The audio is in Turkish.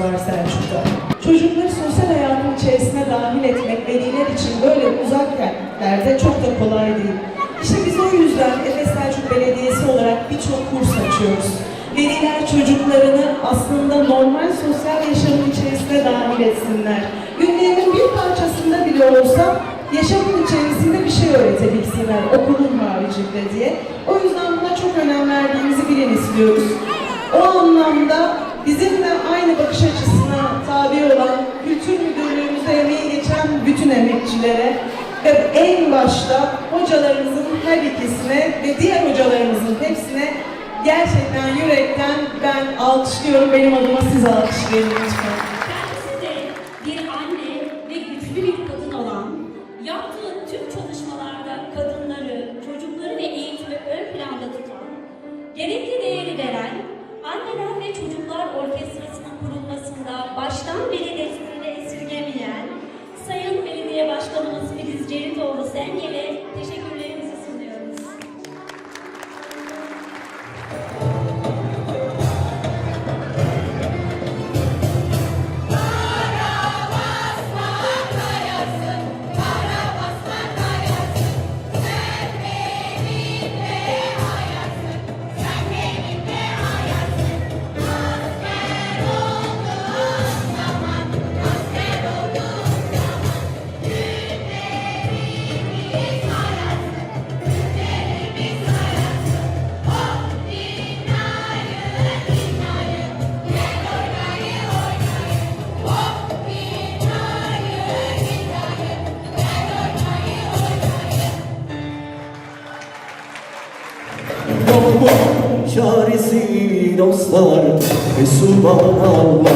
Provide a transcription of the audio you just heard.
var Selçuk'ta. Çocukları sosyal hayatın içerisine dahil etmek veliler için böyle uzak kentlerde çok da kolay değil. İşte biz o yüzden Efes Selçuk Belediyesi olarak birçok kurs açıyoruz. Veliler çocuklarını aslında normal sosyal yaşamın içerisine dahil etsinler. Günlerinin bir parçasında bile olsa yaşamın içerisinde bir şey öğretebilsinler okulun haricinde diye. O yüzden buna çok önem verdiğimizi bilin istiyoruz. O anlamda bizimle aynı bakış açısına tabi olan kültür müdürlüğümüze emeği geçen bütün emekçilere ve en başta hocalarımızın her ikisine ve diğer hocalarımızın hepsine gerçekten yürekten ben alkışlıyorum. Benim adıma siz alkışlayın lütfen. Kendisi de bir anne Başkanımız Filiz Ceritoğlu Çaresi dostlar ve subhanallah